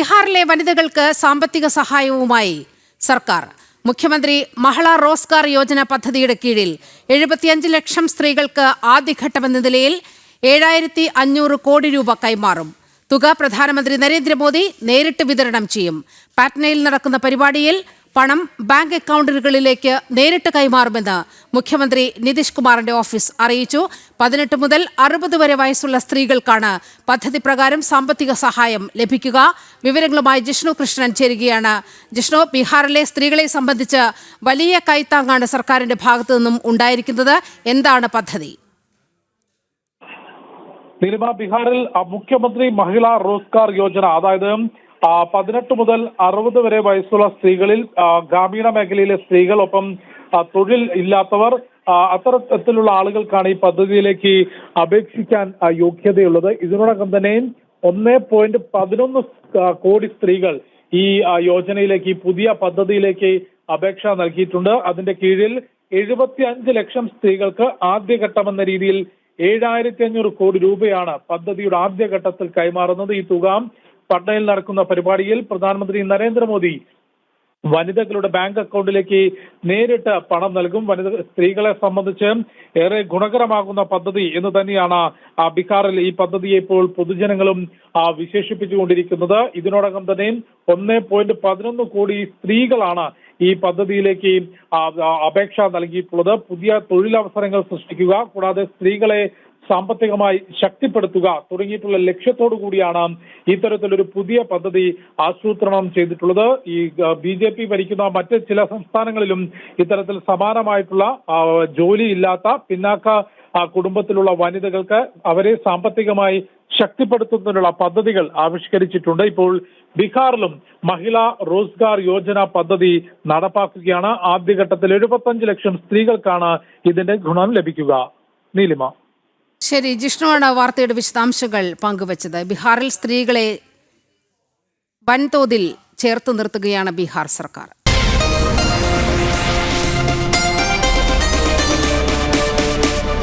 ബീഹാറിലെ വനിതകൾക്ക് സാമ്പത്തിക സഹായവുമായി സർക്കാർ. മുഖ്യമന്ത്രി മഹിള റോസ്കാർ യോജന പദ്ധതിയുടെ കീഴിൽ എഴുപത്തിയഞ്ച് ലക്ഷം സ്ത്രീകൾക്ക് ആദ്യഘട്ടമെന്ന നിലയിൽ ഏഴായിരത്തി അഞ്ഞൂറ് കോടി രൂപ കൈമാറും. തുക പ്രധാനമന്ത്രി നരേന്ദ്രമോദി നേരിട്ട് വിതരണം ചെയ്യും. പാറ്റ്നയിൽ നടക്കുന്ന പരിപാടിയിൽ പണം ബാങ്ക് അക്കൗണ്ടുകളിലേക്ക് നേരിട്ട് കൈമാറുമെന്ന് മുഖ്യമന്ത്രി നിതീഷ് കുമാറിന്റെ ഓഫീസ് അറിയിച്ചു. പതിനെട്ട് മുതൽ അറുപത് വരെ വയസ്സുള്ള സ്ത്രീകൾക്കാണ് പദ്ധതി പ്രകാരം സാമ്പത്തിക സഹായം ലഭിക്കുക. വിവരങ്ങളുമായി ജിഷ്ണു കൃഷ്ണൻ ചേരുകയാണ്. ജിഷ്ണു ബീഹാറിലെ സ്ത്രീകളെ സംബന്ധിച്ച് വലിയ കൈത്താങ്ങാണ് സർക്കാരിന്റെ ഭാഗത്തു നിന്നും ഉണ്ടായിരിക്കുന്നത്. എന്താണ് പദ്ധതി? നീലിമ ബീഹാറിൽ മുഖ്യമന്ത്രി മഹിളാ റോസ്കാർ യോജന അതായത് പതിനെട്ട് മുതൽ അറുപത് വരെ വയസ്സുള്ള സ്ത്രീകളിൽ ഗ്രാമീണ മേഖലയിലെ സ്ത്രീകൾ ഒപ്പം തൊഴിൽ ഇല്ലാത്തവർ അത്തരത്തിലുള്ള ആളുകൾക്കാണ് ഈ പദ്ധതിയിലേക്ക് അപേക്ഷിക്കാൻ യോഗ്യതയുള്ളത്. ഇതിനോടകം തന്നെ ഒന്നേ പോയിന്റ് പതിനൊന്ന് കോടി സ്ത്രീകൾ ഈ യോജനയിലേക്ക് പുതിയ പദ്ധതിയിലേക്ക് അപേക്ഷ നൽകിയിട്ടുണ്ട്. അതിന്റെ കീഴിൽ എഴുപത്തി അഞ്ച് ലക്ഷം സ്ത്രീകൾക്ക് ആദ്യഘട്ടം എന്ന രീതിയിൽ ഏഴായിരത്തി അഞ്ഞൂറ് കോടി രൂപയാണ് പദ്ധതിയുടെ ആദ്യഘട്ടത്തിൽ കൈമാറുന്നത്. ഈ തുക പട്നയിൽ നടക്കുന്ന പരിപാടിയിൽ പ്രധാനമന്ത്രി നരേന്ദ്രമോദി വനിതകളുടെ ബാങ്ക് അക്കൗണ്ടിലേക്ക് നേരിട്ട് പണം നൽകും. വനിത സ്ത്രീകളെ സംബന്ധിച്ച് ഏറെ ഗുണകരമാകുന്ന പദ്ധതി എന്ന് തന്നെയാണ് ബീഹാറിൽ ഈ പദ്ധതിയെ ഇപ്പോൾ പൊതുജനങ്ങളും വിശേഷിപ്പിച്ചുകൊണ്ടിരിക്കുന്നത്. ഇതിനോടകം തന്നെ ഒന്ന് പോയിന്റ് പതിനൊന്ന് കോടി സ്ത്രീകളാണ് ഈ പദ്ധതിയിലേക്ക് അപേക്ഷ നൽകിയിട്ടുള്ളത്. പുതിയ തൊഴിലവസരങ്ങൾ സൃഷ്ടിക്കുക കൂടാതെ സ്ത്രീകളെ സാമ്പത്തികമായി ശക്തിപ്പെടുത്തുക തുടങ്ങിയിട്ടുള്ള ലക്ഷ്യത്തോടു കൂടിയാണ് ഇത്തരത്തിലൊരു പുതിയ പദ്ധതി ആസൂത്രണം ചെയ്തിട്ടുള്ളത്. ഈ ബി ജെ പി ഭരിക്കുന്ന മറ്റ് ചില സംസ്ഥാനങ്ങളിലും ഇത്തരത്തിൽ സമാനമായിട്ടുള്ള ജോലി ജോലിയില്ലാത്ത പിന്നാക്ക കുടുംബത്തിലുള്ള വനിതകൾക്ക് അവരെ സാമ്പത്തികമായി ശക്തിപ്പെടുത്തുന്നതിനുള്ള പദ്ധതികൾ ആവിഷ്കരിച്ചിട്ടുണ്ട്. ഇപ്പോൾ ബീഹാറിലും മഹിളാ റോസ്ഗാർ യോജന പദ്ധതി നടപ്പാക്കുകയാണ്. ആദ്യഘട്ടത്തിൽ എഴുപത്തഞ്ച് ലക്ഷം സ്ത്രീകൾക്കാണ് ഇതിന്റെ ഗുണം ലഭിക്കുക. നീലിമ. ശരി ജിഷ്ണുവാണ് വാർത്തയുടെ വിശദാംശങ്ങൾ പങ്കുവച്ചത്. ബീഹാറിൽ സ്ത്രീകളെ വൻതോതിൽ ചേർത്ത് നിർത്തുകയാണ് ബീഹാർ സർക്കാർ.